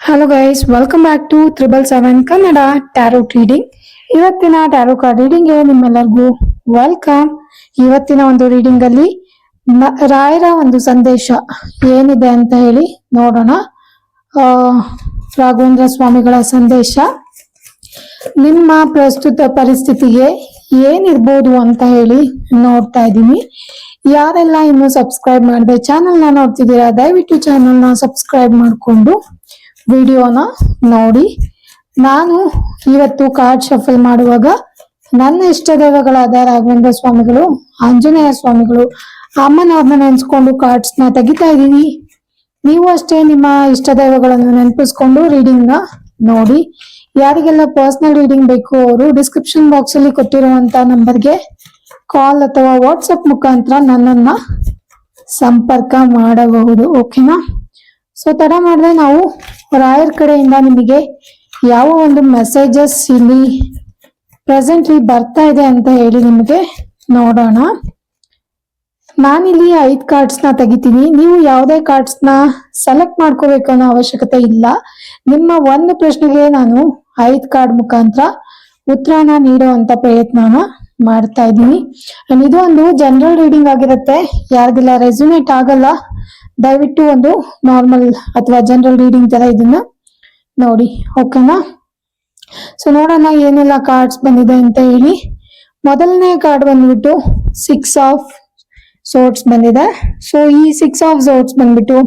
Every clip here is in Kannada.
Hello guys welcome back to triple seven Kannada tarot reading ಇವತ್ತಿನ ಟ್ಯಾರೋ ಕಾರ್ಡ್ ರೀಡಿಂಗ್ ನಿಮ್ಮೆಲ್ಲರಿಗೂ ವೆಲ್ಕಮ್ ಇವತ್ತಿನ ಒಂದು ರೀಡಿಂಗ್ ಅಲ್ಲಿ ರಾಯರ ಒಂದು ಸಂದೇಶ ಏನಿದೆ ಅಂತ ಹೇಳಿ ನೋಡೋಣ. ರಾಘವೇಂದ್ರ ಸ್ವಾಮಿಗಳ ಸಂದೇಶ. ನಿಮ್ಮ ಪ್ರಸ್ತುತ ಪರಿಸ್ಥಿತಿಗೆ ಏನಿರ್ಬೋದು ಅಂತ ಹೇಳಿ ನೋಡ್ತಾ ಇದ್ದೀನಿ. ಯಾರೆಲ್ಲ ಇನ್ನು ಸಬ್ಸ್ಕ್ರೈಬ್ ಮಾಡದೆ ಚಾನೆಲ್ನ ನೋಡ್ತಿದ್ದೀರಾ, ದಯವಿಟ್ಟು ಚಾನೆಲ್ನ ಸಬ್ಸ್ಕ್ರೈಬ್ ಮಾಡಿಕೊಂಡು. ವಿಡಿಯೋನ ನೋಡಿ. ನಾನು ಇವತ್ತು ಕಾರ್ಡ್ ಶಫಲ್ ಮಾಡುವಾಗ ನನ್ನ ಇಷ್ಟ ದೇವಗಳಾದ ರಾಘವೇಂದ್ರ ಸ್ವಾಮಿಗಳು, ಆಂಜನೇಯ ಸ್ವಾಮಿಗಳು ಅಮ್ಮನವ್ರನ್ನ ನೆನ್ಸ್ಕೊಂಡು ಕಾರ್ಡ್ಸ್ನ ತೆಗಿತಾ ಇದ್ದೀನಿ. ನೀವು ಅಷ್ಟೇ ನಿಮ್ಮ ಇಷ್ಟ ದೈವಗಳನ್ನು ನೆನಪಿಸ್ಕೊಂಡು ರೀಡಿಂಗ್ ನೋಡಿ. ಯಾರಿಗೆಲ್ಲ ಪರ್ಸನಲ್ ರೀಡಿಂಗ್ ಬೇಕು ಅವರು ಡಿಸ್ಕ್ರಿಪ್ಷನ್ ಬಾಕ್ಸ್ ಅಲ್ಲಿ ಕೊಟ್ಟಿರುವಂತ ನಂಬರ್ಗೆ ಕಾಲ್ ಅಥವಾ ವಾಟ್ಸಪ್ ಮುಖಾಂತರ ನನ್ನನ್ನ ಸಂಪರ್ಕ ಮಾಡಬಹುದು, ಓಕೆನಾ? ಸೊ ತಡ ಮಾಡಿದ್ರೆ ನಾವು ರಾಯರ್ ಕಡೆಯಿಂದ ನಿಮಗೆ ಯಾವ ಒಂದು ಮೆಸೇಜಸ್ ಇಲ್ಲಿ ಪ್ರೆಸೆಂಟ್ಲಿ ಬರ್ತಾ ಇದೆ ಅಂತ ಹೇಳಿ ನಿಮಗೆ ನೋಡೋಣ. ನಾನಿಲ್ಲಿ ಐದು ಕಾರ್ಡ್ಸ್ನ ತೆಗಿತೀನಿ. ನೀವು ಯಾವುದೇ ಕಾರ್ಡ್ಸ್ನ ಸೆಲೆಕ್ಟ್ ಮಾಡ್ಕೋಬೇಕು ಅನ್ನೋ ಅವಶ್ಯಕತೆ ಇಲ್ಲ. ನಿಮ್ಮ ಒಂದು ಪ್ರಶ್ನೆಗೆ ನಾನು ಐದು ಕಾರ್ಡ್ ಮುಖಾಂತರ ಉತ್ತರನ ನೀಡುವಂತ ಪ್ರಯತ್ನನ ಮಾಡ್ತಾ ಇದ್ದೀನಿ. ಅಂಡ್ ಇದು ಒಂದು ಜನರಲ್ ರೀಡಿಂಗ್ ಆಗಿರುತ್ತೆ. ಯಾರಿಗೆಲ್ಲ ರೆಸ್ಯುಮೇಟ್ ಆಗಲ್ಲ, ದಯವಿಟ್ಟು ಒಂದು ನಾರ್ಮಲ್ ಅಥವಾ ಜನರಲ್ ರೀಡಿಂಗ್ ತರ ಇದನ್ನ ನೋಡಿ ಓಕೆನಾ ಸೊ ನೋಡೋಣ ಏನೆಲ್ಲ ಕಾರ್ಡ್ಸ್ ಬಂದಿದೆ ಅಂತ ಹೇಳಿ. ಮೊದಲನೇ ಕಾರ್ಡ್ ಬಂದ್ಬಿಟ್ಟು ಸಿಕ್ಸ್ ಆಫ್ ಸೋಟ್ಸ್ ಬಂದಿದೆ. ಸೊ ಈ ಸಿಕ್ಸ್ ಆಫ್ ಸೋಟ್ಸ್ ಬಂದ್ಬಿಟ್ಟು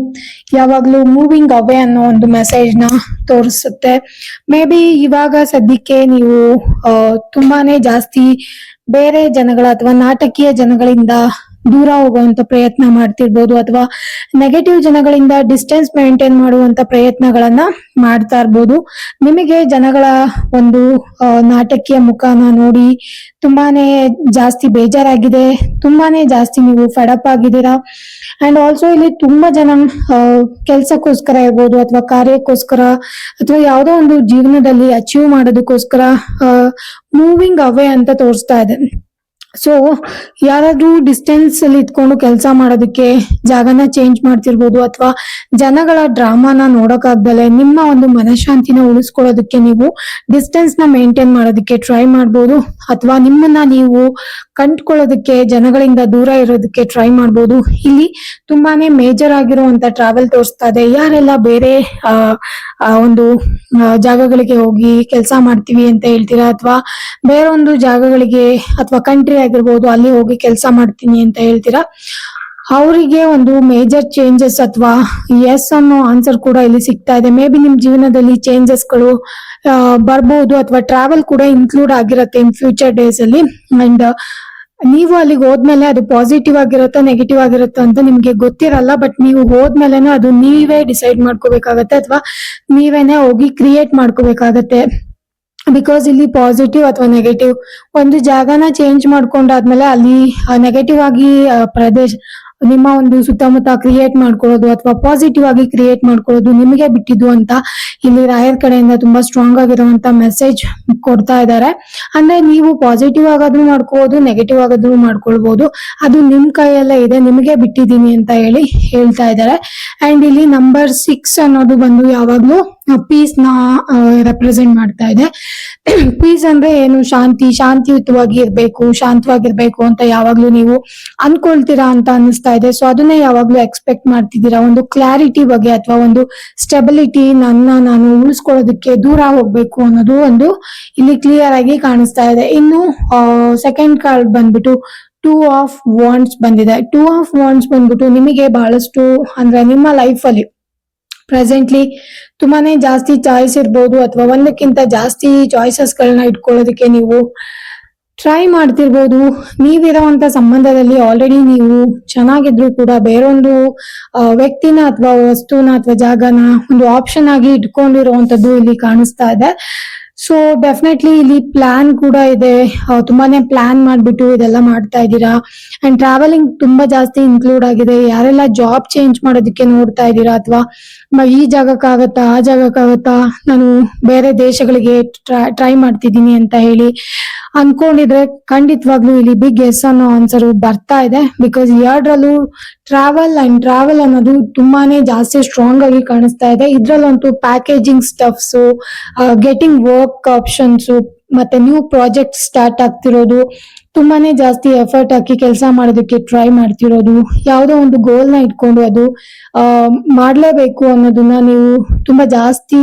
ಯಾವಾಗ್ಲೂ ಮೂವಿಂಗ್ ಅವೇ ಅನ್ನೋ ಒಂದು ಮೆಸೇಜ್ನ ತೋರಿಸುತ್ತೆ. ಮೇ ಬಿ ಇವಾಗ ಸದ್ಯಕ್ಕೆ ನೀವು ತುಂಬಾನೇ ಜಾಸ್ತಿ ಬೇರೆ ಜನಗಳ ಅಥವಾ ನಾಟಕೀಯ ಜನಗಳಿಂದ ದೂರ ಹೋಗುವಂತ ಪ್ರಯತ್ನ ಮಾಡ್ತಿರ್ಬೋದು ಅಥವಾ ನೆಗೆಟಿವ್ ಜನಗಳಿಂದ ಡಿಸ್ಟೆನ್ಸ್ ಮೇಂಟೈನ್ ಮಾಡುವಂತ ಪ್ರಯತ್ನಗಳನ್ನ ಮಾಡ್ತಾ ಇರ್ಬೋದು. ನಿಮಗೆ ಜನಗಳ ಒಂದು ನಾಟಕೀಯ ಮುಖಾನ ನೋಡಿ ತುಂಬಾನೇ ಜಾಸ್ತಿ ಬೇಜಾರಾಗಿದೆ, ತುಂಬಾನೇ ಜಾಸ್ತಿ ನೀವು ಫೆಡಪ್ ಆಗಿದ್ದೀರಾ? ಅಂಡ್ ಆಲ್ಸೋ ಇಲ್ಲಿ ತುಂಬಾ ಜನ ಕೆಲ್ಸಕ್ಕೋಸ್ಕರ ಇರ್ಬೋದು ಅಥವಾ ಕಾರ್ಯಕ್ಕೋಸ್ಕರ ಅಥವಾ ಯಾವುದೋ ಒಂದು ಜೀವನದಲ್ಲಿ ಅಚೀವ್ ಮಾಡೋದಕ್ಕೋಸ್ಕರ ಮೂವಿಂಗ್ ಅವೇ ಅಂತ ತೋರಿಸ್ತಾ ಇದೆ. ಸೊ ಯಾರಾದ್ರೂ ಡಿಸ್ಟೆನ್ಸ್ ಅಲ್ಲಿ ಇದ್ಕೊಂಡು ಕೆಲಸ ಮಾಡೋದಕ್ಕೆ ಜಾಗನ ಚೇಂಜ್ ಮಾಡ್ತಿರ್ಬೋದು ಅಥವಾ ಜನಗಳ ಡ್ರಾಮಾನ ನೋಡೋಕ್ಕಾಗ್ದಲೆ ನಿಮ್ಮ ಒಂದು ಮನಃಶಾಂತಿನ ಉಳಿಸ್ಕೊಳ್ಳೋದಕ್ಕೆ ನೀವು ಡಿಸ್ಟೆನ್ಸ್ನ ಮೇಂಟೈನ್ ಮಾಡೋದಕ್ಕೆ ಟ್ರೈ ಮಾಡ್ಬೋದು. ಅಥವಾ ನಿಮ್ಮನ್ನ ನೀವು ಕಂಡ್ಕೊಳ್ಳೋದಕ್ಕೆ, ಜನಗಳಿಂದ ದೂರ ಇರೋದಕ್ಕೆ ಟ್ರೈ ಮಾಡ್ಬೋದು. ಇಲ್ಲಿ ತುಂಬಾನೇ ಮೇಜರ್ ಆಗಿರುವಂತ ಟ್ರಾವೆಲ್ ತೋರಿಸ್ತಾ ಇದೆ. ಯಾರೆಲ್ಲ ಬೇರೆ ಒಂದು ಜಾಗಗಳಿಗೆ ಹೋಗಿ ಕೆಲಸ ಮಾಡ್ತೀವಿ ಅಂತ ಹೇಳ್ತೀರಾ? ಅಥವಾ ಬೇರೊಂದು ಜಾಗಗಳಿಗೆ ಅಥವಾ ಕಂಟ್ರಿ ಆಗಿರ್ಬೋದು, ಅಲ್ಲಿ ಹೋಗಿ ಕೆಲಸ ಮಾಡ್ತೀನಿ ಅಂತ ಹೇಳ್ತೀರಾ? ಅವರಿಗೆ ಒಂದು ಮೇಜರ್ ಚೇಂಜಸ್ ಅಥವಾ ಎಸ್ ಅನ್ನೋ ಆನ್ಸರ್ ಕೂಡ ಇಲ್ಲಿ ಸಿಗ್ತಾ ಇದೆ. ಮೇ ಬಿ ನಿಮ್ ಜೀವನದಲ್ಲಿ ಚೇಂಜಸ್ಗಳು ಬರ್ಬೋದು, ಅಥವಾ ಟ್ರಾವೆಲ್ ಕೂಡ ಇನ್ಕ್ಲೂಡ್ ಆಗಿರುತ್ತೆ ಇನ್ ಫ್ಯೂಚರ್ ಡೇಸ್ ಅಲ್ಲಿ. ಅಂಡ್ ನೀವು ಅಲ್ಲಿಗೆ ಹೋದ್ಮೇಲೆ ಅದು ಪಾಸಿಟಿವ್ ಆಗಿರುತ್ತೆ ನೆಗೆಟಿವ್ ಆಗಿರುತ್ತೆ ಅಂತ ನಿಮ್ಗೆ ಗೊತ್ತಿರಲ್ಲ ಬಟ್ ನೀವು ಹೋದ್ಮೇಲೆ ಅದು ನೀವೇ ಡಿಸೈಡ್ ಮಾಡ್ಕೋಬೇಕಾಗತ್ತೆ ಅಥವಾ ನೀವೇನೆ ಹೋಗಿ ಕ್ರಿಯೇಟ್ ಮಾಡ್ಕೋಬೇಕಾಗತ್ತೆ. ಬಿಕಾಸ್ ಇಲ್ಲಿ ಪಾಸಿಟಿವ್ ಅಥವಾ ನೆಗೆಟಿವ್ ಒಂದು ಜಾಗನ ಚೇಂಜ್ ಮಾಡ್ಕೊಂಡಾದ್ಮೇಲೆ ಅಲ್ಲಿ ನೆಗೆಟಿವ್ ಆಗಿ ಪ್ರದೇಶ ನಿಮ್ಮ ಒಂದು ಸುತ್ತಮುತ್ತ ಕ್ರಿಯೇಟ್ ಮಾಡ್ಕೊಳ್ಳೋದು ಅಥವಾ ಪಾಸಿಟಿವ್ ಆಗಿ ಕ್ರಿಯೇಟ್ ಮಾಡ್ಕೊಳ್ಳೋದು ನಿಮಗೆ ಬಿಟ್ಟಿದ್ದು ಅಂತ ಇಲ್ಲಿ ರಾಯರ್ ಕಡೆಯಿಂದ ತುಂಬಾ ಸ್ಟ್ರಾಂಗ್ ಆಗಿರುವಂತ ಮೆಸೇಜ್ ಕೊಡ್ತಾ ಇದ್ದಾರೆ. ಅಂದ್ರೆ ನೀವು ಪಾಸಿಟಿವ್ ಆಗಾದ್ರೂ ಮಾಡ್ಕೋಬಹುದು ನೆಗೆಟಿವ್ ಆಗಾದ್ರೂ ಮಾಡ್ಕೊಳ್ಬಹುದು ಅದು ನಿಮ್ ಕೈಯಲ್ಲೇ ಇದೆ, ನಿಮಗೆ ಬಿಟ್ಟಿದ್ದೀನಿ ಅಂತ ಹೇಳಿ ಹೇಳ್ತಾ ಇದ್ದಾರೆ. ಅಂಡ್ ಇಲ್ಲಿ ನಂಬರ್ ಸಿಕ್ಸ್ ಅನ್ನೋದು ಬಂದು ಯಾವಾಗ್ಲೂ ಪೀಸ್ನ ರೆಪ್ರೆಸೆಂಟ್ ಮಾಡ್ತಾ ಇದೆ. ಪೀಸ್ ಅಂದ್ರೆ ಏನು? ಶಾಂತಿ, ಶಾಂತಿಯುತವಾಗಿ ಇರ್ಬೇಕು, ಶಾಂತವಾಗಿರ್ಬೇಕು ಅಂತ ಯಾವಾಗ್ಲೂ ನೀವು ಅನ್ಕೊಳ್ತೀರಾ ಅಂತ ಅನಿಸ್ತಾ ಇದೆ. ಸೊ ಅದನ್ನ ಯಾವಾಗ್ಲೂ ಎಕ್ಸ್ಪೆಕ್ಟ್ ಮಾಡ್ತಿದ್ದೀರಾ? ಒಂದು ಕ್ಲಾರಿಟಿ ಬಗ್ಗೆ ಅಥವಾ ಒಂದು ಸ್ಟೆಬಿಲಿಟಿ ನನ್ನ ನಾನು ಉಳಿಸ್ಕೊಳ್ಳೋದಕ್ಕೆ ದೂರ ಹೋಗ್ಬೇಕು ಅನ್ನೋದು ಒಂದು ಇಲ್ಲಿ ಕ್ಲಿಯರ್ ಆಗಿ ಕಾಣಿಸ್ತಾ ಇದೆ. ಇನ್ನು ಸೆಕೆಂಡ್ ಕಾರ್ಡ್ ಬಂದ್ಬಿಟ್ಟು ಟೂ ಆಫ್ ವಾಂಡ್ಸ್ ಬಂದಿದೆ. ಟೂ ಆಫ್ ವಾಂಡ್ಸ್ ಬಂದ್ಬಿಟ್ಟು ನಿಮಗೆ ಬಹಳಷ್ಟು ಅಂದ್ರೆ ನಿಮ್ಮ ಲೈಫ್ ಅಲ್ಲಿ ಪ್ರೆಸೆಂಟ್ಲಿ ತುಂಬಾನೇ ಜಾಸ್ತಿ ಚಾಯ್ಸ್ ಇರ್ಬೋದು ಅಥವಾ ಒಂದಕ್ಕಿಂತ ಜಾಸ್ತಿ ಚಾಯ್ಸಸ್ ಗಳನ್ನ ಇಟ್ಕೊಳ್ಳೋದಕ್ಕೆ ನೀವು ಟ್ರೈ ಮಾಡ್ತಿರ್ಬೋದು. ನೀವಿರೋವಂಥ ಸಂಬಂಧದಲ್ಲಿ ಆಲ್ರೆಡಿ ನೀವು ಚೆನ್ನಾಗಿದ್ರು ಕೂಡ ಬೇರೊಂದು ವ್ಯಕ್ತಿನ ಅಥವಾ ವಸ್ತುನ ಅಥವಾ ಜಾಗನ ಒಂದು ಆಪ್ಷನ್ ಆಗಿ ಇಟ್ಕೊಂಡಿರುವಂತದ್ದು ಇಲ್ಲಿ ಕಾಣಿಸ್ತಾ ಇದೆ. ಸೊ ಡೆಫಿನೆಟ್ಲಿ ಇಲ್ಲಿ ಪ್ಲಾನ್ ಕೂಡ ಇದೆ. ತುಂಬಾನೇ ಪ್ಲಾನ್ ಮಾಡ್ಬಿಟ್ಟು ಇದೆಲ್ಲ ಮಾಡ್ತಾ ಇದ್ದೀರಾ? ಅಂಡ್ ಟ್ರಾವೆಲಿಂಗ್ ತುಂಬಾ ಜಾಸ್ತಿ ಇನ್ಕ್ಲೂಡ್ ಆಗಿದೆ. ಯಾರೆಲ್ಲ ಜಾಬ್ ಚೇಂಜ್ ಮಾಡೋದಕ್ಕೆ ನೋಡ್ತಾ ಇದ್ದೀರಾ? ಅಥವಾ ಈ ಜಾಗಕ್ಕಾಗತ್ತಾ ಆ ಜಾಗಕ್ಕಾಗತ್ತಾ ನಾನು ಬೇರೆ ದೇಶಗಳಿಗೆ ಟ್ರೈ ಮಾಡ್ತಿದ್ದೀನಿ ಅಂತ ಹೇಳಿ ಅನ್ಕೊಂಡಿದ್ರೆ ಖಂಡಿತವಾಗ್ಲೂ ಇಲ್ಲಿ ಬಿಗ್ ಎಸ್ ಅನ್ನೋ ಆನ್ಸರ್ ಬರ್ತಾ ಇದೆ. ಬಿಕಾಸ್ ಎರಡರಲ್ಲೂ ಟ್ರಾವೆಲ್ ಅಂಡ್ ಟ್ರಾವೆಲ್ ಅನ್ನೋದು ತುಂಬಾನೇ ಜಾಸ್ತಿ ಸ್ಟ್ರಾಂಗ್ ಆಗಿ ಕಾಣಿಸ್ತಾ ಇದೆ. ಇದ್ರಲ್ಲಂತೂ packaging stuffs getting work options ಮತ್ತೆ ನ್ಯೂ ಪ್ರಾಜೆಕ್ಟ್ ಸ್ಟಾರ್ಟ್ ಆಗ್ತಿರೋದು, ತುಂಬಾನೇ ಜಾಸ್ತಿ ಎಫರ್ಟ್ ಹಾಕಿ ಕೆಲಸ ಮಾಡೋದಕ್ಕೆ ಟ್ರೈ ಮಾಡ್ತಿರೋದು. ಯಾವುದೋ ಒಂದು ಗೋಲ್ನ ಇಟ್ಕೊಂಡು ಅದು ಮಾಡ್ಲೇಬೇಕು ಅನ್ನೋದನ್ನ ನೀವು ತುಂಬಾ ಜಾಸ್ತಿ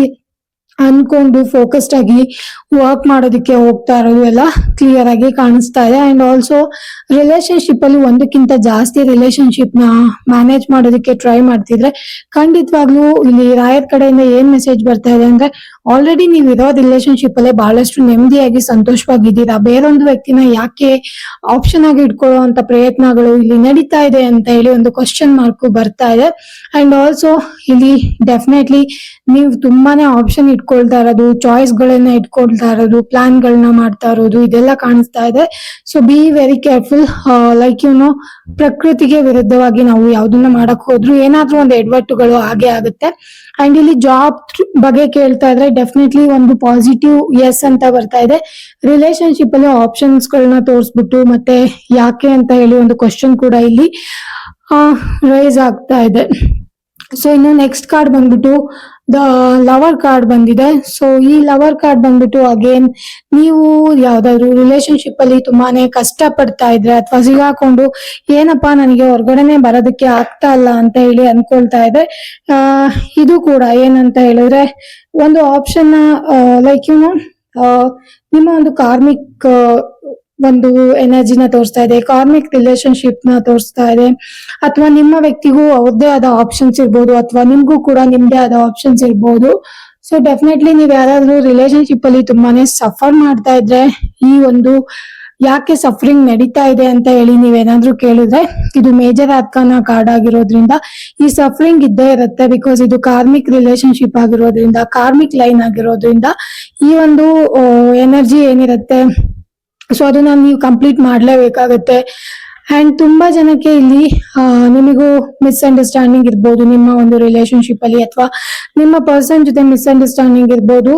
ಅನ್ಕೊಂಡು ಫೋಕಸ್ಡ್ ಆಗಿ ವರ್ಕ್ ಮಾಡೋದಕ್ಕೆ ಹೋಗ್ತಾ ಇರೋದು ಎಲ್ಲ ಕ್ಲಿಯರ್ ಆಗಿ ಕಾಣಿಸ್ತಾ ಇದೆ. ಅಂಡ್ ಆಲ್ಸೋ ರಿಲೇಶನ್ಶಿಪ್ ಅಲ್ಲಿ ಒಂದಕ್ಕಿಂತ ಜಾಸ್ತಿ ರಿಲೇಶನ್ಶಿಪ್ನ ಮ್ಯಾನೇಜ್ ಮಾಡೋದಕ್ಕೆ ಟ್ರೈ ಮಾಡ್ತಿದ್ರೆ ಖಂಡಿತವಾಗ್ಲೂ ಇಲ್ಲಿ ರಾಯರ್ ಕಡೆಯಿಂದ ಏನ್ ಮೆಸೇಜ್ ಬರ್ತಾ ಇದೆ ಅಂದ್ರೆ ಆಲ್ರೆಡಿ ನೀವು ಇರೋ ರಿಲೇಶನ್ಶಿಪ್ ಅಲ್ಲೇ ಬಹಳಷ್ಟು ನೆಮ್ಮದಿಯಾಗಿ ಸಂತೋಷವಾಗಿದ್ದೀರಾ? ಬೇರೊಂದು ವ್ಯಕ್ತಿನ ಯಾಕೆ ಆಪ್ಷನ್ ಆಗಿ ಇಟ್ಕೊಳ್ಳೋ ಅಂತ ಪ್ರಯತ್ನಗಳು ಇಲ್ಲಿ ನಡೀತಾ ಇದೆ ಅಂತ ಹೇಳಿ ಒಂದು ಕ್ವಶನ್ ಮಾರ್ಕ್ ಬರ್ತಾ ಇದೆ. ಅಂಡ್ ಆಲ್ಸೋ ಇಲ್ಲಿ ಡೆಫಿನೆಟ್ಲಿ ನೀವು ತುಂಬಾನೇ ಆಪ್ಷನ್ ಇಟ್ಕೊಳ್ತಾ ಇರೋದು ಚಾಯ್ಸ್ ಗಳನ್ನ ಇಟ್ಕೊಳ್ತಾ ಇರೋದು ಪ್ಲಾನ್ ಗಳನ್ನ ಮಾಡ್ತಾ ಇರೋದು, ಇದೆಲ್ಲ ಕಾಣಿಸ್ತಾ ಇದೆ. So be very careful like no ಪ್ರಕೃತಿಗೆ ವಿರುದ್ಧವಾಗಿ ನಾವು ಯಾವ್ದನ್ನ ಮಾಡಕ್ ಹೋದ್ರು ಏನಾದ್ರೂ ಒಂದು ಎಡವಟ್ಟುಗಳು ಹಾಗೆ ಆಗುತ್ತೆ. ಅಂಡ್ ಇಲ್ಲಿ ಜಾಬ್ ಬಗ್ಗೆ ಕೇಳ್ತಾ ಇದ್ರೆ ಡೆಫಿನೆಟ್ಲಿ ಒಂದು ಪಾಸಿಟಿವ್ ಎಸ್ ಅಂತ ಬರ್ತಾ ಇದೆ. ರಿಲೇಶನ್ಶಿಪ್ ಅಲ್ಲಿ ಆಪ್ಷನ್ಸ್ ಗಳನ್ನ ತೋರಿಸ್ಬಿಟ್ಟು ಮತ್ತೆ ಯಾಕೆ ಅಂತ ಹೇಳಿ ಒಂದು ಕ್ವಶನ್ ಕೂಡ ಇಲ್ಲಿ ರೈಸ್ ಆಗ್ತಾ ಇದೆ. ಸೊ ಇನ್ನು ನೆಕ್ಸ್ಟ್ ಕಾರ್ಡ್ ಬಂದ್ಬಿಟ್ಟು ದ ಲವರ್ ಕಾರ್ಡ್ ಬಂದಿದೆ. ಸೊ ಈ ಲವರ್ ಕಾರ್ಡ್ ಬಂದ್ಬಿಟ್ಟು ಅಗೇನ್ ನೀವು ಯಾವ್ದಾದ್ರು ರಿಲೇಶನ್ಶಿಪ್ ಅಲ್ಲಿ ತುಂಬಾನೇ ಕಷ್ಟ ಪಡ್ತಾ ಇದ್ರೆ ಅಥವಾ ಸಿಗಾಕೊಂಡು ಏನಪ್ಪಾ ನನಗೆ ಹೊರಗಡೆನೆ ಬರೋದಕ್ಕೆ ಆಗ್ತಾ ಇಲ್ಲ ಅಂತ ಹೇಳಿ ಅನ್ಕೊಳ್ತಾ ಇದೆ ಆ, ಇದು ಕೂಡ ಏನಂತ ಹೇಳಿದ್ರೆ ಒಂದು ಆಪ್ಷನ್ ಲೈಕ್ ಯು ನಿಮ್ಮ ಒಂದು ಕಾರ್ಮಿಕ್ ಒಂದು ಎನರ್ಜಿನ ತೋರಿಸ್ತಾ ಇದೆ, ಕಾರ್ಮಿಕ್ ರಿಲೇಶನ್ಶಿಪ್ನ ತೋರಿಸ್ತಾ ಇದೆ. ಅಥವಾ ನಿಮ್ಮ ವ್ಯಕ್ತಿಗೂ ಅವ್ರದೇ ಆದ ಆಪ್ಷನ್ಸ್ ಇರ್ಬೋದು, ಅಥವಾ ನಿಮ್ಗೂ ಕೂಡ ನಿಮ್ದೇ ಆದ ಆಪ್ಷನ್ಸ್ ಇರ್ಬೋದು. ಸೊ ಡೆಫಿನೆಟ್ಲಿ ನೀವ್ ಯಾರಾದ್ರೂ ರಿಲೇಶನ್ಶಿಪ್ ಅಲ್ಲಿ ತುಂಬಾನೇ ಸಫರ್ ಮಾಡ್ತಾ ಇದ್ರೆ, ಈ ಒಂದು ಯಾಕೆ ಸಫರಿಂಗ್ ನಡೀತಾ ಇದೆ ಅಂತ ಹೇಳಿ ನೀವೇನಾದ್ರೂ ಕೇಳಿದ್ರೆ, ಇದು ಮೇಜರ್ ಆತ್ಕನ ಕಾರ್ಡ್ ಆಗಿರೋದ್ರಿಂದ. ಈ ಸಫರಿಂಗ್ ಇದ್ದೇ ಇರುತ್ತೆ ಬಿಕಾಸ್ ಇದು ಕಾರ್ಮಿಕ್ ರಿಲೇಶನ್ಶಿಪ್ ಆಗಿರೋದ್ರಿಂದ, ಕಾರ್ಮಿಕ್ ಲೈನ್ ಆಗಿರೋದ್ರಿಂದ ಈ ಒಂದು ಎನರ್ಜಿ ಏನಿರುತ್ತೆ ಸೊ ಅದನ್ನ ನೀವು ಕಂಪ್ಲೀಟ್ ಮಾಡ್ಲೇಬೇಕಾಗತ್ತೆ. ಅಂಡ್ ತುಂಬಾ ಜನಕ್ಕೆ ಇಲ್ಲಿ ನಿಮಗೂ ಮಿಸ್ಅಂಡರ್ಸ್ಟ್ಯಾಂಡಿಂಗ್ ಇರ್ಬೋದು. ನಿಮ್ಮ ಒಂದು ರಿಲೇಶನ್ಶಿಪ್ ಅಲ್ಲಿ ಅಥವಾ ನಿಮ್ಮ ಪರ್ಸನ್ ಜೊತೆ ಮಿಸ್ಅಂಡರ್ಸ್ಟ್ಯಾಂಡಿಂಗ್ ಇರ್ಬೋದು.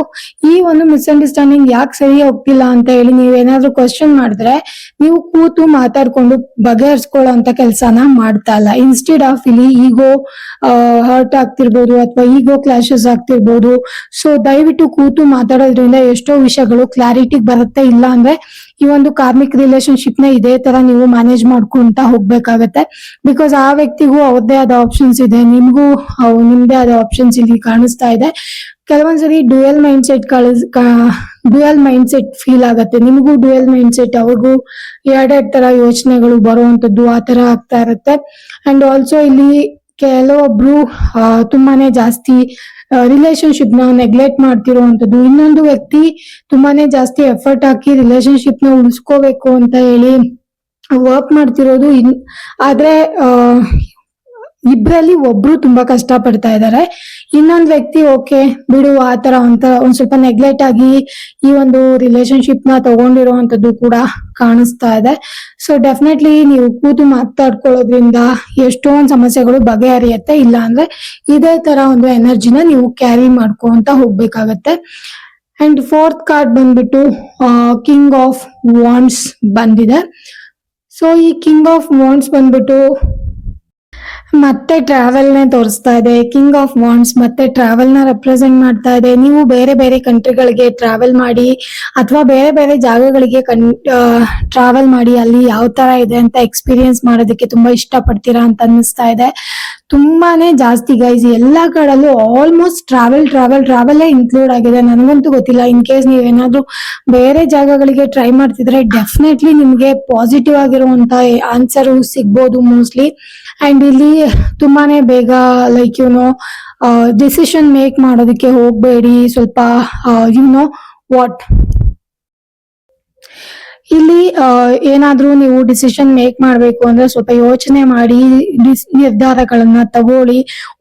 ಈ ಒಂದು ಮಿಸ್ಅಂಡರ್ಸ್ಟ್ಯಾಂಡಿಂಗ್ ಯಾಕೆ ಸರಿ ಹೋಗ್ತಿಲ್ಲ ಅಂತ ಹೇಳಿ ನೀವೇನಾದ್ರೂ ಕ್ವಶನ್ ಮಾಡಿದ್ರೆ ನೀವು ಕೂತು ಮಾತಾಡ್ಕೊಂಡು ಬಗೆಹರಿಸ್ಕೊಳ್ಳೋ ಅಂತ ಕೆಲಸನ ಮಾಡ್ತಾ ಇಲ್ಲ. ಇನ್ಸ್ಟೆಡ್ ಆಫ್ ಇಲ್ಲಿ ಈಗೋ ಹರ್ಟ್ ಆಗ್ತಿರ್ಬೋದು ಅಥವಾ ಈಗೋ ಕ್ಲಾಶಸ್ ಆಗ್ತಿರ್ಬೋದು. ಸೊ ದಯವಿಟ್ಟು ಕೂತು ಮಾತಾಡೋದ್ರಿಂದ ಎಷ್ಟೋ ವಿಷಯಗಳು ಕ್ಲಾರಿಟಿ ಬರುತ್ತೆ. ಇಲ್ಲ ಅಂದ್ರೆ ಈ ಒಂದು ಕಾರ್ಮಿಕ್ ರಿಲೇಶನ್ಶಿಪ್ನ ಇದೇ ತರ ನೀವು ಮ್ಯಾನೇಜ್ ಮಾಡ್ಕೊಂತ ಹೋಗ್ಬೇಕಾಗತ್ತೆ. ಬಿಕಾಸ್ ಆ ವ್ಯಕ್ತಿಗೂ ಅವ್ರದ್ದೇ ಆದ ಆಪ್ಷನ್ಸ್ ಇದೆ, ನಿಮ್ಗೂ ನಿಮ್ದೇ ಆದ ಆಪ್ಷನ್ಸ್ ಇಲ್ಲಿ ಕಾಣಿಸ್ತಾ ಇದೆ. ಕೆಲವೊಂದ್ಸರಿ ಡ್ಯೂಯಲ್ ಮೈಂಡ್ ಸೆಟ್ ಕಳಿಸ್ ಡ್ಯೂಯಲ್ ಮೈಂಡ್ ಸೆಟ್ ಫೀಲ್ ಆಗತ್ತೆ. ನಿಮಗೂ ಡ್ಯೂಯಲ್ ಮೈಂಡ್ ಸೆಟ್ ಅವ್ರಿಗೂ ಎರಡೆರಡ್ ತರ ಯೋಚನೆಗಳು ಬರುವಂತದ್ದು ಆ ತರ ಆಗ್ತಾ ಇರುತ್ತೆ. ಅಂಡ್ ಆಲ್ಸೋ ಇಲ್ಲಿ ಕೆಲವೊಬ್ರು ತುಂಬಾನೇ ಜಾಸ್ತಿ ರಿಲೇಶನ್ಶಿಪ್ನ ನೆಗ್ಲೆಕ್ಟ್ ಮಾಡ್ತಿರುವಂತದ್ದು ಇನ್ನೊಂದು ವ್ಯಕ್ತಿ ತುಂಬಾನೇ ಜಾಸ್ತಿ ಎಫರ್ಟ್ ಹಾಕಿ ರಿಲೇಶನ್ಶಿಪ್ನ ಉಳಿಸ್ಕೋಬೇಕು ಅಂತ ಹೇಳಿ ವರ್ಕ್ ಮಾಡ್ತಿರೋದು ಇನ್ ಆದ್ರೆ ಇಬ್ರಲ್ಲಿ ಒಬ್ರು ತುಂಬಾ ಕಷ್ಟ ಪಡ್ತಾ ಇದ್ದಾರೆ ಇನ್ನೊಂದ್ ವ್ಯಕ್ತಿ, ಓಕೆ, ಬಿಡು, ಆ ತರ ಒಂಥರ ಒಂದ್ ಸ್ವಲ್ಪ ನೆಗ್ಲೆಕ್ಟ್ ಆಗಿ ಈ ಒಂದು ರಿಲೇಶನ್ಶಿಪ್ನ ತಗೊಂಡಿರುವಂತದ್ದು ಕೂಡ ಕಾಣಿಸ್ತಾ ಇದೆ. ಸೊ ಡೆಫಿನೆಟ್ಲಿ ನೀವು ಕೂತು ಮಾತಾಡ್ಕೊಳ್ಳೋದ್ರಿಂದ ಎಷ್ಟೊಂದ್ ಸಮಸ್ಯೆಗಳು ಬಗೆಹರಿಯತ್ತೆ. ಇಲ್ಲ ಅಂದ್ರೆ ಇದೇ ತರ ಒಂದು ಎನರ್ಜಿನ ನೀವು ಕ್ಯಾರಿ ಮಾಡ್ಕೊಂತ ಹೋಗ್ಬೇಕಾಗತ್ತೆ. ಅಂಡ್ ಫೋರ್ತ್ ಕಾರ್ಡ್ ಬಂದ್ಬಿಟ್ಟು ಕಿಂಗ್ ಆಫ್ ವಾಂಡ್ಸ್ ಬಂದಿದೆ. ಸೊ ಈ ಕಿಂಗ್ ಆಫ್ ವಾಂಡ್ಸ್ ಬಂದ್ಬಿಟ್ಟು ಮತ್ತೆ ಟ್ರಾವೆಲ್ ನೇ ತೋರಿಸ್ತಾ ಇದೆ. ಕಿಂಗ್ ಆಫ್ ವಾಂಡ್ಸ್ ಮತ್ತೆ ಟ್ರಾವೆಲ್ನ ರೆಪ್ರೆಸೆಂಟ್ ಮಾಡ್ತಾ ಇದೆ. ನೀವು ಬೇರೆ ಬೇರೆ ಕಂಟ್ರಿಗಳಿಗೆ ಟ್ರಾವೆಲ್ ಮಾಡಿ ಅಥವಾ ಬೇರೆ ಬೇರೆ ಜಾಗಗಳಿಗೆ ಕನ್ ಟ್ರಾವೆಲ್ ಮಾಡಿ ಅಲ್ಲಿ ಯಾವ ತರ ಇದೆ ಅಂತ ಎಕ್ಸ್ಪೀರಿಯನ್ಸ್ ಮಾಡೋದಕ್ಕೆ ತುಂಬಾ ಇಷ್ಟ ಪಡ್ತೀರಾ ಅಂತ ಅನ್ನಿಸ್ತಾ ಇದೆ. ತುಂಬಾನೇ ಜಾಸ್ತಿ ಗೈಸ್ ಎಲ್ಲಾ ಕಡೆಲ್ಲೂ almost travel travel travel include ಆಗಿದೆ. ನನಗಂತೂ ಗೊತ್ತಿಲ್ಲ. ಇನ್ ಕೇಸ್ ನೀವೇನಾದ್ರೂ ಬೇರೆ ಜಾಗಗಳಿಗೆ ಟ್ರೈ ಮಾಡ್ತಿದ್ರೆ ಡೆಫಿನೆಟ್ಲಿ ನಿಮ್ಗೆ ಪಾಸಿಟಿವ್ ಆಗಿರುವಂತ ಆನ್ಸರ್ ಸಿಗ್ಬೋದು ಮೋಸ್ಟ್ಲಿ ಅಂಡ್ ಇಲ್ಲಿ ತುಂಬಾನೇ ಬೇಗ ಲೈಕ್ ಯುನೋ ಡಿಸಿಷನ್ ಮೇಕ್ ಮಾಡೋದಕ್ಕೆ ಹೋಗ್ಬೇಡಿ. ಸ್ವಲ್ಪ ಯುನೋ ವಾಟ್ ಇಲ್ಲಿ ಏನಾದರೂ ನೀವು ಡಿಸಿಷನ್ ಮೇಕ್ ಮಾಡಬೇಕು ಅಂದ್ರೆ ಸ್ವಲ್ಪ ಯೋಚನೆ ಮಾಡಿ ನಿರ್ಧಾರಗಳನ್ನ ತಗೊಳ್ಳಿ.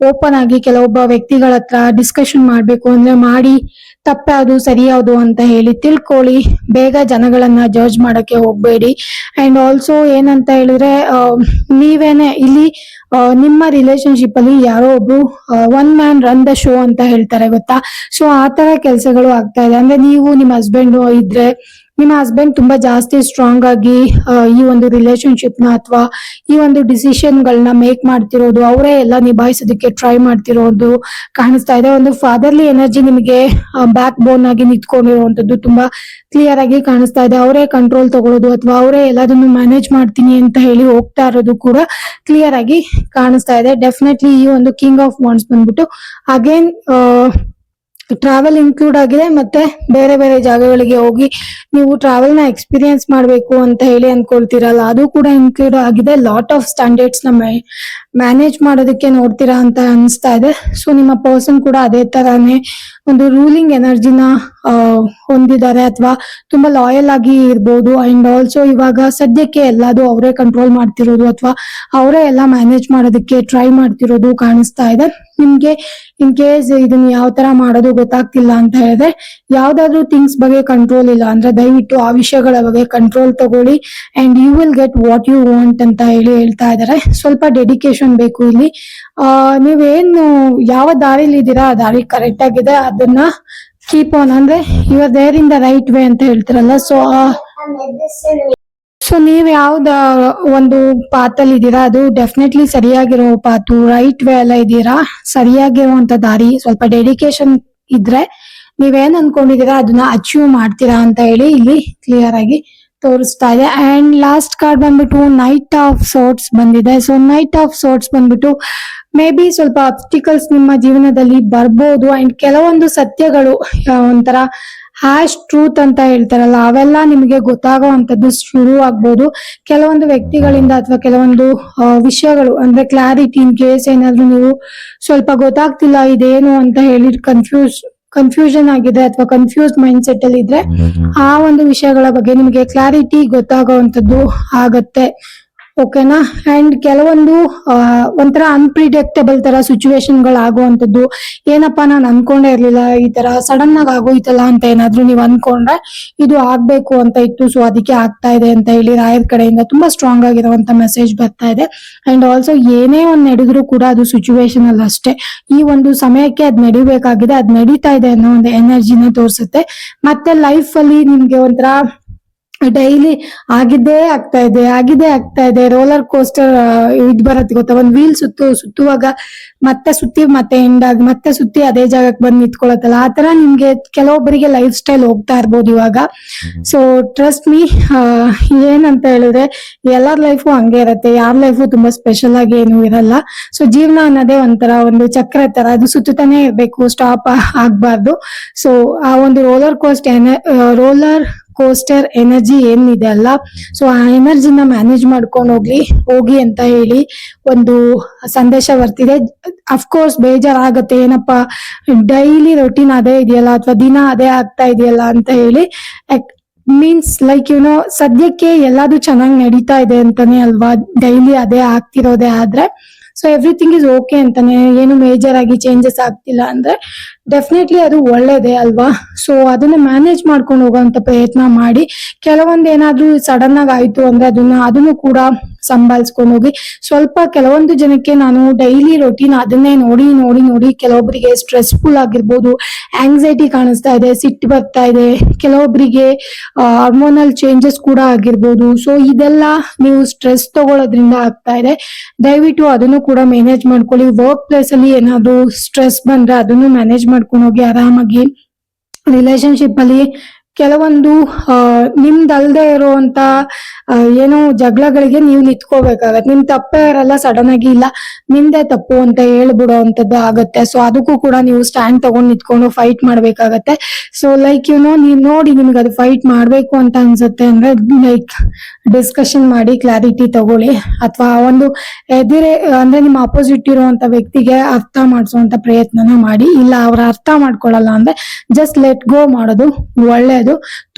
ಓಪನ್ ಆಗಿ ಕೆಲವೊಬ್ಬ ವ್ಯಕ್ತಿಗಳ ಹತ್ರ ಡಿಸ್ಕಷನ್ ಮಾಡಬೇಕು ಅಂದ್ರೆ ಮಾಡಿ. ತಪ್ಪ್ಯಾವ್ದು ಸರಿಯಾದು ಅಂತ ಹೇಳಿ ತಿಳ್ಕೊಳ್ಳಿ. ಬೇಗ ಜನಗಳನ್ನ ಜಡ್ಜ್ ಮಾಡಕ್ಕೆ ಹೋಗ್ಬೇಡಿ. ಅಂಡ್ ಆಲ್ಸೋ ಏನಂತ ಹೇಳಿದ್ರೆ ನೀವೇನೆ ಇಲ್ಲಿ ನಿಮ್ಮ ರಿಲೇಶನ್ಶಿಪ್ ಅಲ್ಲಿ ಯಾರೋ ಒಬ್ರು one man run the show ಅಂತ ಹೇಳ್ತಾರೆ, ಗೊತ್ತಾ? ಸೊ ಆ ತರ ಕೆಲಸಗಳು ಆಗ್ತಾ ಇದೆ. ಅಂದ್ರೆ ನೀವು ನಿಮ್ಮ ಹಸ್ಬೆಂಡ್ ಇದ್ರೆ ನಿಮ್ಮ ಹಸ್ಬೆಂಡ್ ತುಂಬಾ ಜಾಸ್ತಿ ಸ್ಟ್ರಾಂಗ್ ಆಗಿ ಈ ಒಂದು ರಿಲೇಶನ್ಶಿಪ್ನ ಅಥವಾ ಈ ಒಂದು ಡಿಸಿಷನ್ ಗಳನ್ನ ಮೇಕ್ ಮಾಡ್ತಿರೋದು, ಅವರೇ ಎಲ್ಲ ನಿಭಾಯಿಸೋದಕ್ಕೆ ಟ್ರೈ ಮಾಡ್ತಿರೋದು ಕಾಣಿಸ್ತಾ ಇದೆ. ಒಂದು ಫಾದರ್ಲಿ ಎನರ್ಜಿ ನಿಮಗೆ ಬ್ಯಾಕ್ ಬೋನ್ ಆಗಿ ನಿಂತ್ಕೊಂಡಿರುವಂತದ್ದು ತುಂಬಾ ಕ್ಲಿಯರ್ ಆಗಿ ಕಾಣಿಸ್ತಾ ಇದೆ. ಅವರೇ ಕಂಟ್ರೋಲ್ ತಗೊಳ್ಳೋದು ಅಥವಾ ಅವರೇ ಎಲ್ಲದನ್ನು ಮ್ಯಾನೇಜ್ ಮಾಡ್ತೀನಿ ಅಂತ ಹೇಳಿ ಹೋಗ್ತಾ ಇರೋದು ಕೂಡ ಕ್ಲಿಯರ್ ಆಗಿ ಕಾಣಿಸ್ತಾ ಇದೆ. ಡೆಫಿನೆಟ್ಲಿ ಈ ಒಂದು ಕಿಂಗ್ ಆಫ್ ವಾಂಡ್ಸ್ ಬಂದ್ಬಿಟ್ಟು ಅಗೇನ್ ಟ್ರಾವೆಲ್ ಇನ್ಕ್ಲೂಡ್ ಆಗಿದೆ ಮತ್ತೆ ಬೇರೆ ಬೇರೆ ಜಾಗಗಳಿಗೆ ಹೋಗಿ ನೀವು ಟ್ರಾವೆಲ್ನ ಎಕ್ಸ್ಪೀರಿಯನ್ಸ್ ಮಾಡಬೇಕು ಅಂತ ಹೇಳಿ ಅನ್ಕೊಳ್ತೀರಲ್ಲ, ಅದು ಕೂಡ ಇನ್ಕ್ಲೂಡ್ ಆಗಿದೆ. ಲಾಟ್ ಆಫ್ ಸ್ಟ್ಯಾಂಡರ್ಡ್ಸ್ನ ಮ್ಯಾನೇಜ್ ಮಾಡೋದಕ್ಕೆ ನೋಡ್ತೀರಾ ಅಂತ ಅನಿಸ್ತಾ ಇದೆ. ಸೊ ನಿಮ್ಮ ಪರ್ಸನ್ ಕೂಡ ಅದೇ ತರಾನೇ ಒಂದು ರೂಲಿಂಗ್ ಎನರ್ಜಿನ ಹೊಂದಿದ್ದಾರೆ ಅಥವಾ ತುಂಬಾ ಲಾಯಲ್ ಆಗಿ ಇರ್ಬೋದು. ಅಂಡ್ ಆಲ್ಸೋ ಇವಾಗ ಸದ್ಯಕ್ಕೆ ಎಲ್ಲದು ಅವರೇ ಕಂಟ್ರೋಲ್ ಮಾಡ್ತಿರೋದು ಅಥವಾ ಅವರೇ ಎಲ್ಲ ಮ್ಯಾನೇಜ್ ಮಾಡೋದಕ್ಕೆ ಟ್ರೈ ಮಾಡ್ತಿರೋದು ಕಾಣಿಸ್ತಾ ಇದೆ. ನಿಮ್ಗೆ ಇನ್ ಕೇಸ್ ಇದನ್ನ ಯಾವ ತರ ಮಾಡೋದು ಗೊತ್ತಾಗ್ತಿಲ್ಲ ಅಂತ ಹೇಳಿದ್ರೆ, ಯಾವ್ದಾದ್ರು ಥಿಂಗ್ಸ್ ಬಗ್ಗೆ ಕಂಟ್ರೋಲ್ ಇಲ್ಲ. ಅಂದ್ರೆ ದಯವಿಟ್ಟು ಆ ವಿಷಯಗಳ ಬಗ್ಗೆ ಕಂಟ್ರೋಲ್ ತಗೊಳ್ಳಿ. And you will get what you want ಅಂತ ಹೇಳಿ ಹೇಳ್ತಾ ಇದಾರೆ. ಸ್ವಲ್ಪ ಡೆಡಿಕೇಶನ್ ಬೇಕು ಇಲ್ಲಿ. ಆ, ನೀವೇನು ಯಾವ ದಾರಿಲಿ ಇದ್ದೀರಾ? ಆ ದಾರಿ ಕರೆಕ್ಟ್ ಆಗಿದೆ. ಅದನ್ನ ಕೀಪ್ ಆನ್ ಅಂದ್ರೆ you are there in the right way ಅಂತ ಹೇಳ್ತಿರಲ್ಲ. ಸೊ ಸೊ ನೀವು ಯಾವ್ದ ಒಂದು ಪಾತಲ್ಲಿ ಇದ್ದೀರಾ? ಅದು ಡೆಫಿನೆಟ್ಲಿ ಸರಿಯಾಗಿರೋ ಪಾತು ರೈಟ್ ವೇ ಎಲ್ಲ ಇದ್ದೀರಾ? ಸರಿಯಾಗಿರುವಂತ ದಾರಿ, ಸ್ವಲ್ಪ ಡೆಡಿಕೇಶನ್ ಇದ್ರೆ ನೀವೇನ್ ಅನ್ಕೊಂಡಿದೀರಾ ಅದನ್ನ ಅಚೀವ್ ಮಾಡ್ತೀರಾ ಅಂತ ಹೇಳಿ ಇಲ್ಲಿ ಕ್ಲಿಯರ್ ಆಗಿ ತೋರಿಸ್ತಾ ಇದೆ. ಅಂಡ್ ಲಾಸ್ಟ್ ಕಾರ್ಡ್ ಬಂದ್ಬಿಟ್ಟು ನೈಟ್ ಆಫ್ ಸೋರ್ಟ್ಸ್ ಬಂದಿದೆ. ಸೊ ನೈಟ್ ಆಫ್ ಸೋರ್ಟ್ಸ್ ಬಂದ್ಬಿಟ್ಟು ಮೇ ಬಿ ಸ್ವಲ್ಪ ಆಪ್ಟಿಕಲ್ಸ್ ನಿಮ್ಮ ಜೀವನದಲ್ಲಿ ಬರ್ಬೋದು. ಅಂಡ್ ಕೆಲವೊಂದು ಸತ್ಯಗಳು ಒಂಥರ ಹ್ಯಾಶ್ ಟ್ರೂತ್ ಅಂತ ಹೇಳ್ತಾರಲ್ಲ ಅವೆಲ್ಲ ನಿಮಗೆ ಗೊತ್ತಾಗುವಂತದ್ದು ಶುರು ಆಗ್ಬೋದು. ಕೆಲವೊಂದು ವ್ಯಕ್ತಿಗಳಿಂದ ಅಥವಾ ಕೆಲವೊಂದು ವಿಷಯಗಳು ಅಂದ್ರೆ ಕ್ಲಾರಿಟಿ ಇನ್ ಕೇಸ್ ಏನಾದ್ರೂ ನೀವು ಸ್ವಲ್ಪ ಗೊತ್ತಾಗ್ತಿಲ್ಲ ಇದೇನು ಅಂತ ಹೇಳಿ ಕನ್ಫ್ಯೂಸ್ ಕನ್ಫ್ಯೂಷನ್ ಆಗಿದೆ ಅಥವಾ ಕನ್ಫ್ಯೂಸ್ ಮೈಂಡ್ ಸೆಟ್ ಅಲ್ಲಿ ಇದ್ರೆ ಆ ಒಂದು ವಿಷಯಗಳ ಬಗ್ಗೆ ನಿಮಗೆ ಕ್ಲಾರಿಟಿ ಗೊತ್ತಾಗುವಂತದ್ದು ಆಗತ್ತೆ. ಓಕೆನಾ ಅಂಡ್ ಕೆಲವೊಂದು ಒಂಥರ ಅನ್ಪ್ರಿಡಿಕ್ಟಬಲ್ ತರ ಸಿಚುವೇಶನ್ ಗಳಾಗುವಂತದ್ದು ಏನಪ್ಪಾ ನಾನು ಅನ್ಕೊಂಡೇ ಇರ್ಲಿಲ್ಲ, ಈ ತರ ಸಡನ್ ಆಗಿ ಆಗೋಯ್ತಲ್ಲ ಅಂತ ಏನಾದ್ರು ನೀವು ಅನ್ಕೊಂಡ್ರೆ ಇದು ಆಗ್ಬೇಕು ಅಂತ ಇತ್ತು. ಸೊ ಅದಕ್ಕೆ ಆಗ್ತಾ ಇದೆ ಅಂತ ಹೇಳಿ ರಾಯರ್ ಕಡೆಯಿಂದ ತುಂಬಾ ಸ್ಟ್ರಾಂಗ್ ಆಗಿರುವಂತ ಮೆಸೇಜ್ ಬರ್ತಾ ಇದೆ. ಅಂಡ್ ಆಲ್ಸೋ ಏನೇ ಒಂದ್ ನಡೆದ್ರು ಕೂಡ ಅದು ಸಿಚುವೇಶನ್ ಅಲ್ಲಿ ಅಷ್ಟೇ. ಈ ಒಂದು ಸಮಯಕ್ಕೆ ಅದ್ ನಡಿಬೇಕಾಗಿದೆ, ಅದ್ ನಡೀತಾ ಇದೆ ಅನ್ನೋ ಒಂದು ಎನರ್ಜಿನ ತೋರಿಸುತ್ತೆ. ಮತ್ತೆ ಲೈಫ್ ಅಲ್ಲಿ ನಿಮ್ಗೆ ಒಂಥರ ಡೈಲಿ ಆಗಿದ್ದೇ ಆಗ್ತಾ ಇದೆ ಆಗಿದ್ದೇ ಆಗ್ತಾ ಇದೆ. ರೋಲರ್ ಕೋಸ್ಟರ್ ಇದ್ ಬರತ್ತೆ ಗೊತ್ತಾ? ಒಂದ್ ವೀಲ್ ಸುತ್ತು ಸುತ್ತುವಾಗ ಮತ್ತೆ ಸುತ್ತಿ ಮತ್ತೆ ಎಂಡ್ ಆಗಿ ಮತ್ತೆ ಸುತ್ತಿ ಅದೇ ಜಾಗಕ್ಕೆ ಬಂದು ನಿಂತ್ಕೊಳತ್ತಲ್ಲ. ಆ ತರ ನಿಮ್ಗೆ ಕೆಲವೊಬ್ಬರಿಗೆ ಲೈಫ್ ಸ್ಟೈಲ್ ಹೋಗ್ತಾ ಇರ್ಬೋದು ಇವಾಗ. ಸೊ ಟ್ರಸ್ಟ್ ಮೀ ಏನಂತ ಹೇಳಿದ್ರೆ ಎಲ್ಲರ ಲೈಫು ಹಂಗೆ ಇರತ್ತೆ. ಯಾರ ಲೈಫು ತುಂಬಾ ಸ್ಪೆಷಲ್ ಆಗಿ ಏನು ಇರಲ್ಲ. ಸೊ ಜೀವನ ಅನ್ನೋದೇ ಒಂಥರ ಒಂದು ಚಕ್ರ ತರ ಅದು ಸುತ್ತತಾನೆ ಇರ್ಬೇಕು. ಸ್ಟಾಪ್ ಆಗ್ಬಾರ್ದು. ಸೊ ಆ ಒಂದು roller coast roller coaster energy ಏನಿದೆ ಅಲ್ಲ? ಸೊ ಆ ಎನರ್ಜಿನ ಮ್ಯಾನೇಜ್ ಮಾಡ್ಕೊಂಡು ಹೋಗ್ಲಿ, ಹೋಗಿ ಅಂತ ಹೇಳಿ ಒಂದು ಸಂದೇಶ ಬರ್ತಿದೆ. ಅಫ್ಕೋರ್ಸ್ ಬೇಜಾರಾಗತ್ತೆ. ಏನಪ್ಪಾ? ಡೈಲಿ ರೊಟೀನ್ ಅದೇ ಇದೆಯಲ್ಲ ಅಥವಾ ದಿನ ಅದೇ ಆಗ್ತಾ ಇದೆಯಲ್ಲ ಅಂತ ಹೇಳಿ. ಮೀನ್ಸ್ ಲೈಕ್ ಯುನೋ ಸದ್ಯಕ್ಕೆ ಎಲ್ಲಾದು ಚೆನ್ನಾಗಿ ನಡೀತಾ ಇದೆ ಅಂತಾನೆ ಅಲ್ವಾ? ಡೈಲಿ ಅದೇ ಆಗ್ತಿರೋದೇ ಆದ್ರೆ. ಸೊ ಎವ್ರಿಥಿಂಗ್ ಇಸ್ ಓಕೆ ಅಂತಾನೆ. ಏನು ಮೇಜರ್ ಆಗಿ ಚೇಂಜಸ್ ಆಗ್ತಿಲ್ಲ ಅಂದ್ರೆ ಡೆಫಿನೆಟ್ಲಿ ಅದು ಒಳ್ಳೇದೇ ಅಲ್ವಾ? ಸೊ ಅದನ್ನ ಮ್ಯಾನೇಜ್ ಮಾಡ್ಕೊಂಡು ಹೋಗೋಂತ ಪ್ರಯತ್ನ ಮಾಡಿ. ಕೆಲವೊಂದ್ ಏನಾದ್ರೂ ಸಡನ್ ಆಗಿ ಆಯ್ತು ಅಂದ್ರೆ ಅದನ್ನ, ಅದನ್ನು ಕೂಡ ಸಂಭಾಳಿಸ್ಕೊಂಡು ಹೋಗಿ. ಸ್ವಲ್ಪ ಕೆಲವೊಂದು ಜನಕ್ಕೆ ನಾನು ಡೈಲಿ ರೊಟೀನ್ ಅದನ್ನೇ ನೋಡಿ ನೋಡಿ ನೋಡಿ ಕೆಲವೊಬ್ಬರಿಗೆ ಸ್ಟ್ರೆಸ್ಫುಲ್ ಆಗಿರ್ಬೋದು ಆಂಗ್ಸೈಟಿ ಕಾಣಿಸ್ತಾ ಇದೆ ಸಿಟ್ಟು ಬರ್ತಾ ಇದೆ. ಕೆಲವೊಬ್ಬರಿಗೆ ಹಾರ್ಮೋನಲ್ ಚೇಂಜಸ್ ಕೂಡ ಆಗಿರ್ಬೋದು. ಸೊ ಇದೆಲ್ಲ ನೀವು ಸ್ಟ್ರೆಸ್ ತಗೊಳ್ಳೋದ್ರಿಂದ ಆಗ್ತಾ ಇದೆ. ದಯವಿಟ್ಟು ಅದನ್ನು ಕೂಡ ಮ್ಯಾನೇಜ್ ಮಾಡ್ಕೊಳ್ಳಿ. ವರ್ಕ್ ಪ್ಲೇಸ್ ಅಲ್ಲಿ ಏನಾದ್ರು ಸ್ಟ್ರೆಸ್ ಬಂದ್ರೆ ಅದನ್ನು ಮ್ಯಾನೇಜ್ ಮಾಡ್ಕೊಂಡು ಹೋಗಿ ಆರಾಮಾಗಿ ರಿಲೇಶನ್ಶಿಪ್ ಅಲ್ಲಿ ಕೆಲವೊಂದು ನಿಮ್ದಲ್ದೆ ಇರುವಂತ ಏನು ಜಗಳಗಳಿಗೆ ನೀವು ನಿಂತ್ಕೋಬೇಕಾಗತ್ತೆ. ನಿಮ್ ತಪ್ಪೇ ಇರಲ್ಲ ಸಡನ್ ಆಗಿ ಇಲ್ಲ, ನಿಮ್ದೇ ತಪ್ಪು ಅಂತ ಹೇಳ್ಬಿಡೋ ಅಂತದ್ದು ಆಗತ್ತೆ. ಸೊ ಅದಕ್ಕೂ ಕೂಡ ನೀವು ಸ್ಟ್ಯಾಂಡ್ ತಗೊಂಡ್ ನಿಂತ್ಕೊಂಡು ಫೈಟ್ ಮಾಡ್ಬೇಕಾಗತ್ತೆ. ಸೊ ಲೈಕ್ ಯು ನೋ ನೀವು ನೋಡಿ ನಿಮ್ಗೆ ಅದು ಫೈಟ್ ಮಾಡ್ಬೇಕು ಅಂತ ಅನ್ಸುತ್ತೆ ಅಂದ್ರೆ ಲೈಕ್ ಡಿಸ್ಕಷನ್ ಮಾಡಿ ಕ್ಲಾರಿಟಿ ತಗೊಳ್ಳಿ. ಅಥವಾ ಒಂದು ಎದುರೇ, ಅಂದ್ರೆ ನಿಮ್ಮ ಅಪೋಸಿಟ್ ಇರುವಂತ ವ್ಯಕ್ತಿಗೆ ಅರ್ಥ ಮಾಡಿಸುವಂತ ಪ್ರಯತ್ನನ ಮಾಡಿ. ಇಲ್ಲ, ಅವ್ರ ಅರ್ಥ ಮಾಡ್ಕೊಳ್ಳಲ್ಲ ಅಂದ್ರೆ ಜಸ್ಟ್ ಲೆಟ್ ಗೋ ಮಾಡೋದು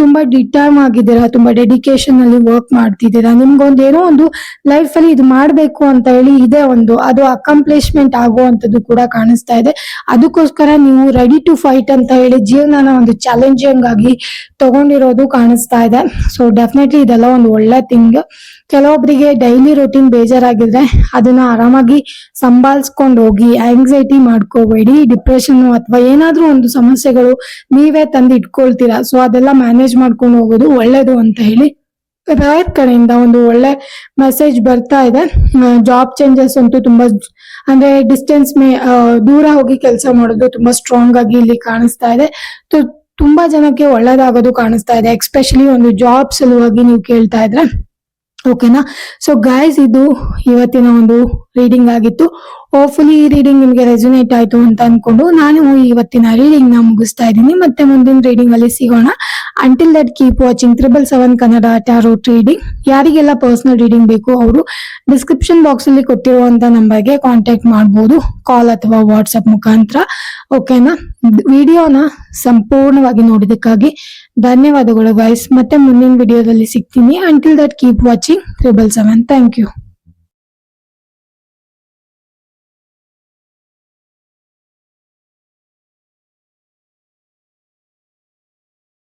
ತುಂಬಾ ಡಿಟರ್ಮ್ ಆಗಿದ್ದೀರಾ, ತುಂಬಾ ಡೆಡಿಕೇಶನ್ ಅಲ್ಲಿ ವರ್ಕ್ ಮಾಡ್ತಿದ್ದೀರಾ, ನಿಮ್ಗೊಂದು ಏನೋ ಒಂದು ಲೈಫ್ ಅಲ್ಲಿ ಇದು ಮಾಡ್ಬೇಕು ಅಂತ ಹೇಳಿ ಇದೆ ಒಂದು, ಅದು ಅಕಂಪ್ಲಿಷ್ಮೆಂಟ್ ಆಗುವಂತದ್ದು ಕೂಡ ಕಾಣಿಸ್ತಾ ಇದೆ. ಅದಕ್ಕೋಸ್ಕರ ನೀವು ರೆಡಿ ಟು ಫೈಟ್ ಅಂತ ಹೇಳಿ ಜೀವನನ ಒಂದು ಚಾಲೆಂಜಿಂಗ್ ಆಗಿ ತಗೊಂಡಿರೋದು ಕಾಣಿಸ್ತಾ ಇದೆ. ಸೊ ಡೆಫಿನೆಟ್ಲಿ ಇದೆಲ್ಲ ಒಂದು ಒಳ್ಳೆ ಥಿಂಗ್ ಕೆಲವೊಬ್ಬರಿಗೆ ಡೈಲಿ ರೂಟೀನ್ ಬೇಜಾರಾಗಿದ್ರೆ ಅದನ್ನ ಆರಾಮಾಗಿ ಸಂಭಾಳಿಸ್ಕೊಂಡು ಹೋಗಿ ಆಂಗ್ಸೈಟಿ ಮಾಡ್ಕೋಬೇಡಿ ಡಿಪ್ರೆಷನ್ ಅಥವಾ ಏನಾದ್ರೂ ಒಂದು ಸಮಸ್ಯೆಗಳು ನೀವೇ ತಂದು ಇಟ್ಕೊಳ್ತೀರಾ. ಸೊ ಅದೆಲ್ಲ ಮ್ಯಾನೇಜ್ ಮಾಡ್ಕೊಂಡು ಹೋಗೋದು ಒಳ್ಳೇದು ಅಂತ ಹೇಳಿ ರಾಯತ್ ಕಡೆಯಿಂದ ಒಂದು ಒಳ್ಳೆ ಮೆಸೇಜ್ ಬರ್ತಾ ಇದೆ. ಜಾಬ್ ಚೇಂಜಸ್ ಅಂತೂ ತುಂಬಾ ಅಂದ್ರೆ ಡಿಸ್ಟೆನ್ಸ್ ಮೇ ದೂರ ಹೋಗಿ ಕೆಲಸ ಮಾಡೋದು ತುಂಬಾ ಸ್ಟ್ರಾಂಗ್ ಆಗಿ ಇಲ್ಲಿ ಕಾಣಿಸ್ತಾ ಇದೆ. ತುಂಬಾ ಜನಕ್ಕೆ ಒಳ್ಳೇದಾಗೋದು ಕಾಣಿಸ್ತಾ ಇದೆ. ಎಕ್ಸ್ಪೆಷಲಿ ಒಂದು ಜಾಬ್ ಸಲುವಾಗಿ ನೀವು ಕೇಳ್ತಾ ಇದ್ರೆ. ಓಕೆನಾ ಸೊ ಗಾಯ್ಸ್ ಇದು ಇವತ್ತಿನ ಒಂದು ರೀಡಿಂಗ್ ಆಗಿತ್ತು. ಹೋಪ್ಫುಲಿ ಈ ರೀಡಿಂಗ್ ನಿಮಗೆ ರೆಸೊನೇಟ್ ಆಯ್ತು ಅಂತ ಅನ್ಕೊಂಡು ನಾನು ಇವತ್ತಿನ ರೀಡಿಂಗ್ನ ಮುಗಿಸ್ತಾ ಇದ್ದೀನಿ. ಮತ್ತೆ ಮುಂದಿನ ರೀಡಿಂಗ್ ಅಲ್ಲಿ ಸಿಗೋಣ. Until that keep watching triple seven Kannada tarot reading ಯಾರಿಗೆಲ್ಲ ಪರ್ಸನಲ್ ರೀಡಿಂಗ್ ಬೇಕು ಅವರು ಡಿಸ್ಕ್ರಿಪ್ಷನ್ ಬಾಕ್ಸ್ ಅಲ್ಲಿ ಕೊಟ್ಟಿರುವಂತ ನಂಬರ್ಗೆ ಕಾಂಟ್ಯಾಕ್ಟ್ ಮಾಡಬಹುದು ಕಾಲ್ ಅಥವಾ ವಾಟ್ಸ್ಆಪ್ ಮುಖಾಂತರ. ಓಕೆನಾ ವಿಡಿಯೋನ ಸಂಪೂರ್ಣವಾಗಿ ನೋಡಿದಕ್ಕಾಗಿ ಧನ್ಯವಾದಗಳು ಗೈಸ್ ಮತ್ತೆ ಮುಂದಿನ ವಿಡಿಯೋದಲ್ಲಿ ಸಿಗ್ತೀನಿ. Until that keep watching triple seven thank you